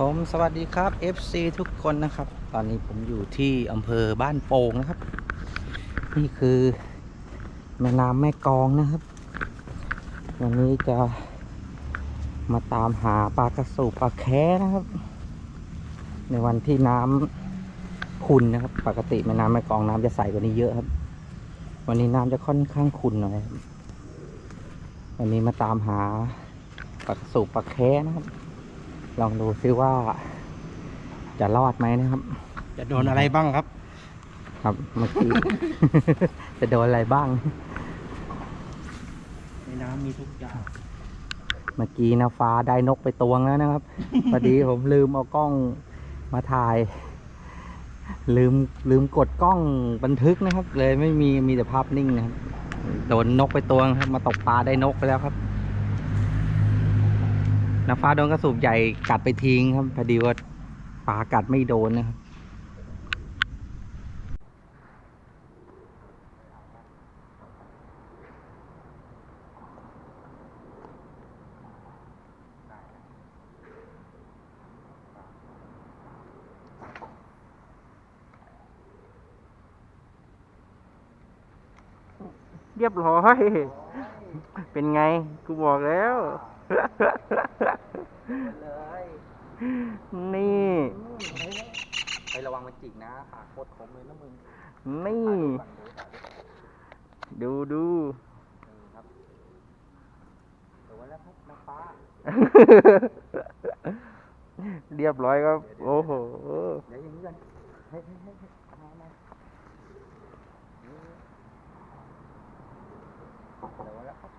ผมสวัสดีครับ FC ทุกคนนะครับ ตอนนี้ผมอยู่ที่อำเภอบ้านโป่งนะครับ นี่คือแม่น้ำแม่กองนะครับ วันนี้จะมาตามหาปลากระสูปลาแค้นะครับ ในวันที่น้ำขุ่นนะครับ ปกติแม่น้ำแม่กองน้ำจะใสกว่านี้เยอะครับ วันนี้น้ำจะค่อนข้างขุ่นหน่อยวันนี้มาตามหาปลากระสูปลาแค้นะครับ ลองดูซิว่า จะรอดไหมนะครับ จะโดนอะไรบ้างครับ ครับเมื่อกี้ จะโดนอะไรบ้าง ในน้ำมีทุกอย่างเมื่อกี้นะฟ้าได้นกไปตวงแล้วนะครับ พอดีผมลืมเอากล้องมาถ่าย ลืมลืมกดกล้องบันทึกนะครับ เลยไม่มีมีแต่ภาพนิ่งนะครับ โดนนกไปตวงครับ มาตกปลาได้นกไปแล้วครับ นาฟ้าโดนกระสูบใหญ่กัดไปทิ้งครับพอดีว่าปลากัดไม่โดนนะครับเรียบร้อย เป็นไง กูบอกแล้ว นี่ ไประวังมันจิกนะปากโคตรคมเลยนะมึงนี่ ดูดูครับโดนแล้วครับน้ำฟ้า เรียบร้อยครับ โอ้โห เดี๋ยวอย่างนี้กันเฮ้ยเฮ้ยเฮ้ยเฮ้ยเอามาเอามาโดนแล้วครับ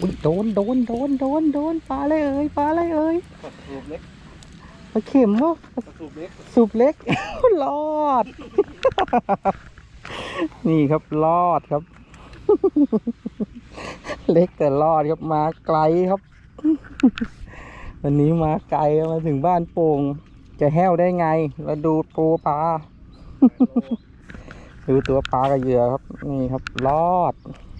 อุ้ยโดนโดนโดนโดนโดนปลาอะไรเอ่ยปลาอะไรเอ่ยสูบเล็กปลาเข็มเหรอสูบเล็กสูบเล็กรอด นี่ครับรอดครับ เล็กแต่รอดครับมาไกลครับ วันนี้มาไกลมาถึงบ้านโป่งจะแห้วได้ไงแล้วดูตัวปลาดูตัวปลากับเหยื่อครับ นี่ครับรอด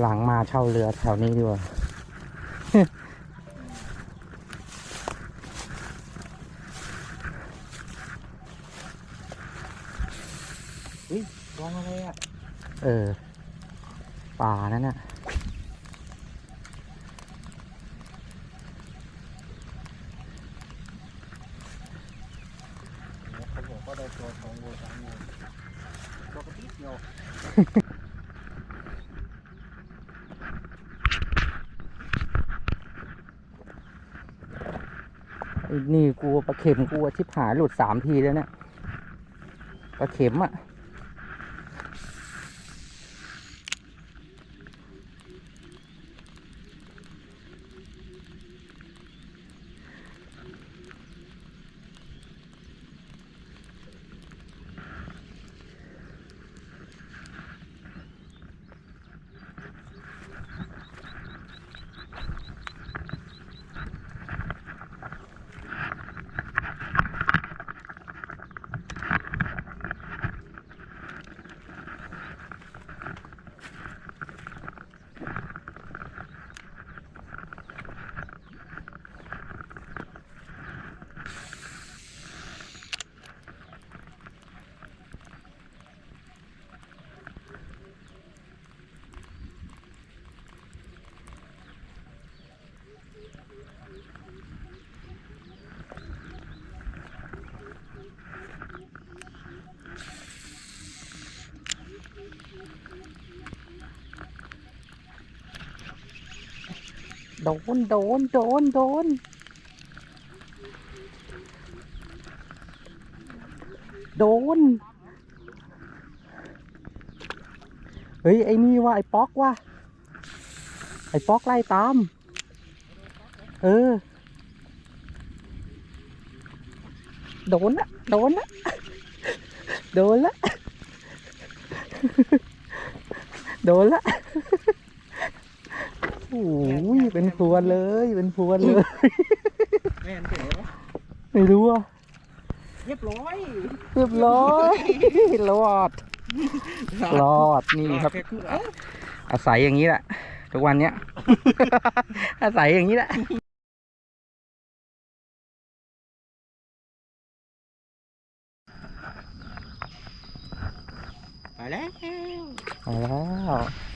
หลังมาเช่าเรือแถวนี้ดีกว่าลองอะไรอะ เออ ป่านั่นน่ะเขาบอกว่าได้ตัวสองโลสามโลตัวกระติกเดียว นี่กูปลาเข็มกูชิบหายหลุดสามทีแล้วเนี่ยปลาเข็มอะ โดน โดน โดน โดน โดน เฮ้ย ไอ้นี่ว่าไอ้ป๊อกว่ะไอ้ป๊อกไล่ตาม เออ โดนละโดนละโดนละโดนละ โอ้ยเป็นพรวนเลย เป็นพรวนเลย แม่นเจ๋อไม่รู้อะเรียบร้อยเรียบร้อยรอดรอดนี่ครับแคือเอ้าอาศัยอย่างนี้แหละทุกวันเนี้ย อาศัยอย่างนี้แหละไปแล้วเอาแล้ว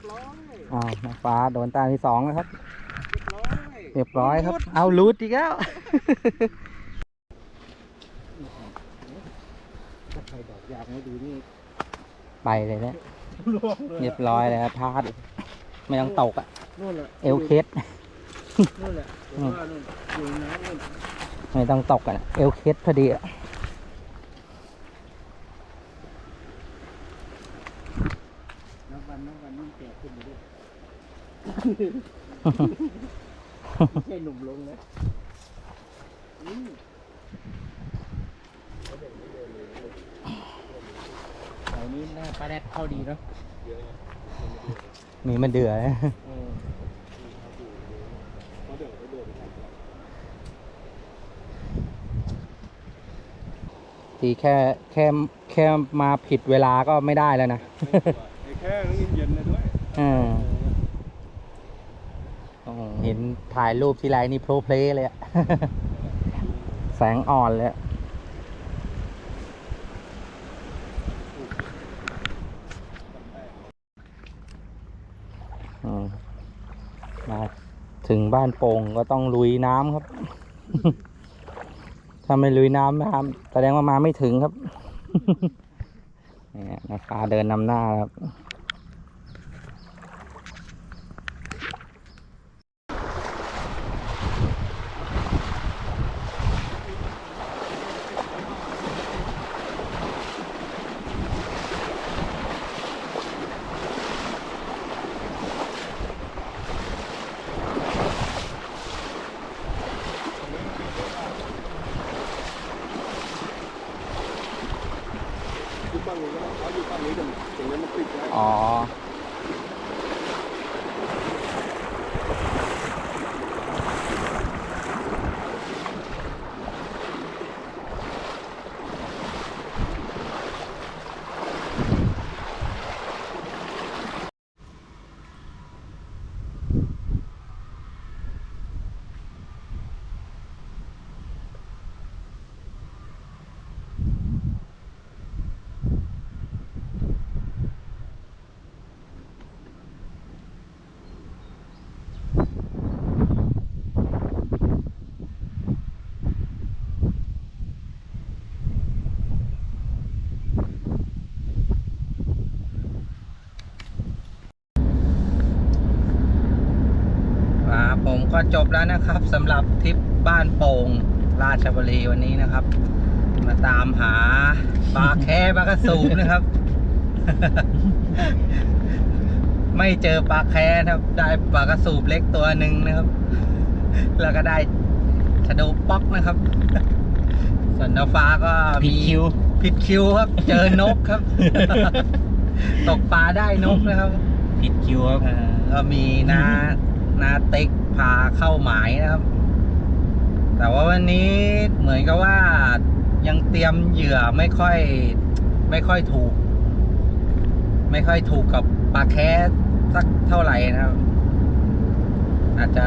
รียบร้อยอ้าวน้องฟ้าโดนตาที่สองนะครับเรียบร้อยเรียบร้อยครับ เอารูดอีกแล้วถ้าใครดอกยางไม่ดีนี่ไปเลยนะล่วงเลยเรียบร้อยแล้วพลาด ไม่ต้องตกอะนู่นแหละเอวเคสนู่นแหละผมว่านู่นอยู่ในน้ำนู่นไม่ต้องตกอะเอวเคสพอดีอะ น้ำวันน้ำวันนี่แก่ขึ้นมาด้วย ไม่ใช่หนุ่มลงนะอืมแถวนี้หน้าปลาแรดเข้าดีเนาะมีมันเดือดเออทีแค่แค่แค่มาผิดเวลาก็ไม่ได้แล้วนะ ไอ้แค่ต้องเย็นๆนะด้วยอืมโอ้โห เห็นถ่ายรูปที่ไรนี่โปรเพลย์เลยอะ แสงอ่อนเลยอะมาถึงบ้านโป่งก็ต้องลุยน้ำครับ ถ้าไม่ลุยน้ำนะครับแสดงว่ามาไม่ถึงครับ นี่นาคาเดินนำหน้าครับ อยู่ฝั่งนี้ก็เขาอยู่ฝั่งนี้แต่ตรงนี้มันติดไว้ อ๋อ อ่าผม ก็จบแล้วนะครับสำหรับทริปบ้านโป่งราชบุรีวันนี้นะครับ มาตามหาปลาแค่ปลากระสูบนะครับ ไม่เจอปลาแค่นะครับ ได้ปลากระสูบเล็กตัวหนึ่งนะครับ แล้วก็ได้ชะโดป๊อกนะครับ ส่วนน้าฟ้าก็มีผิดคิวครับ เจอนกครับ ตกปลาได้นกนะครับ ผิดคิวครับ เอ่อก็มีนานาติ๊ก พาเข้าหมายนะครับ แต่ว่าวันนี้เหมือนกับว่ายังเตรียมเหยื่อไม่ค่อย ไม่ค่อยถูก ไม่ค่อยถูกกับปลาแคสสักเท่าไหร่นะครับ อาจจะ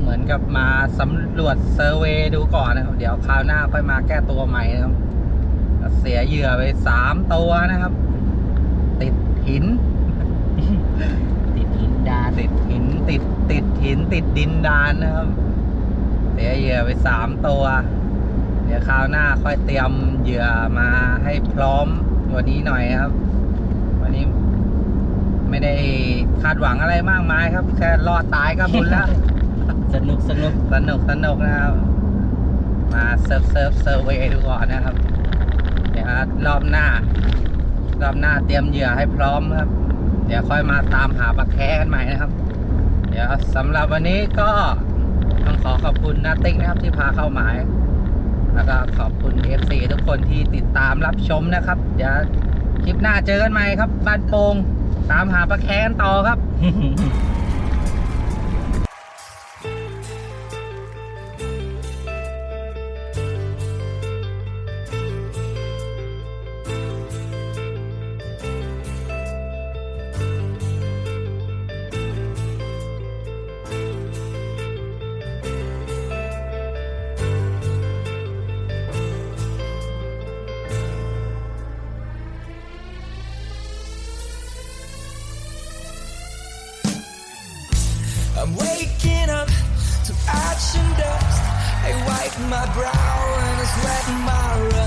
เหมือนกับมาสำรวจเซอร์เวย์ดูก่อนนะครับ เดี๋ยวคราวหน้าค่อยมาแก้ตัวใหม่นะครับ เสียเหยื่อไปสามตัวนะครับ ติดหิน ติดหินดาน ติดหินติดติดหินติดดินดานนะครับเสียเหยื่อไปสามตัว เดี๋ยวคราวหน้าค่อยเตรียมเหยื่อมาให้พร้อมกว่านี้หน่อยครับ วันนี้ไม่ได้คาดหวังอะไรมากมายครับ แค่รอดตายก็บุญแล้วสนุกสนุกสนุกสนุกนะครับ มาเซิร์ฟเซิร์ฟเซอร์เวย์ดูก่อนนะครับ เดี๋ยวรอบหน้า รอบหน้าเตรียมเหยื่อให้พร้อมครับ เดี๋ยวค่อยมาตามหาปลาแคกันใหม่นะครับเดี๋ยวสำหรับวันนี้ก็ต้องขอขอบคุณนาติ๊กนะครับที่พาเข้าหมาย แล้วก็ขอบคุณ FC ทุกคนที่ติดตามรับชมนะครับ เดี๋ยวคลิปหน้าเจอกันใหม่ครับ บ้านโป่งตามหาปลาแค้นต่อครับ my brow and it's wetting my rug.